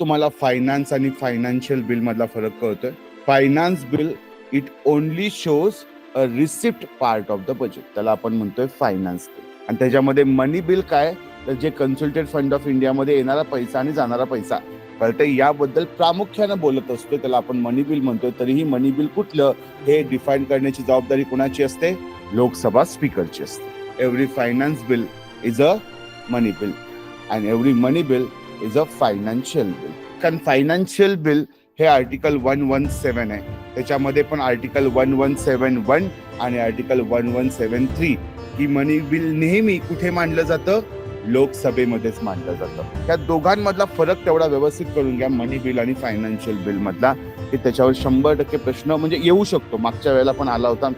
तुम्हाला फायनान्स आणि financial bill मधला फरक कळतोय. Finance bill it only shows a receipt part of the budget त्याला आपण म्हणतोय फायनान्स बिल आणि त्याच्यामध्ये मनी बिल काय? तर जे कन्सल्टेड फंड ऑफ इंडियामध्ये येणारा पैसा आणि जाणारा पैसा. कळतं याबद्दल प्रामुख्यानं बोलत असतो त्याला आपण मनी बिल म्हणतोय. तरीही मनी बिल कुठलं? हे डिफाईन करण्याची जबाबदारी कोणाची असते? लोकसभा स्पीकरची असते. Every finance bill is a money bill and every money bill is a financial bill कारण फायनान्शियल बिल हे आर्टिकल वन वन सेवन आहे. त्याच्यामध्ये पण article one one seven one आणि article one one seven three ही money bill नेहमी कुठे मांडलं जातं? लोकसभेमध्येच मांडलं जातं. त्या दोघांमधला फरक तेवढा व्यवस्थित करून घ्या मनी बिल आणि फायनान्शियल बिल मधला. की त्याच्यावर शंभर टक्के प्रश्न म्हणजे येऊ शकतो. मागच्या वेळेला पण आला होता.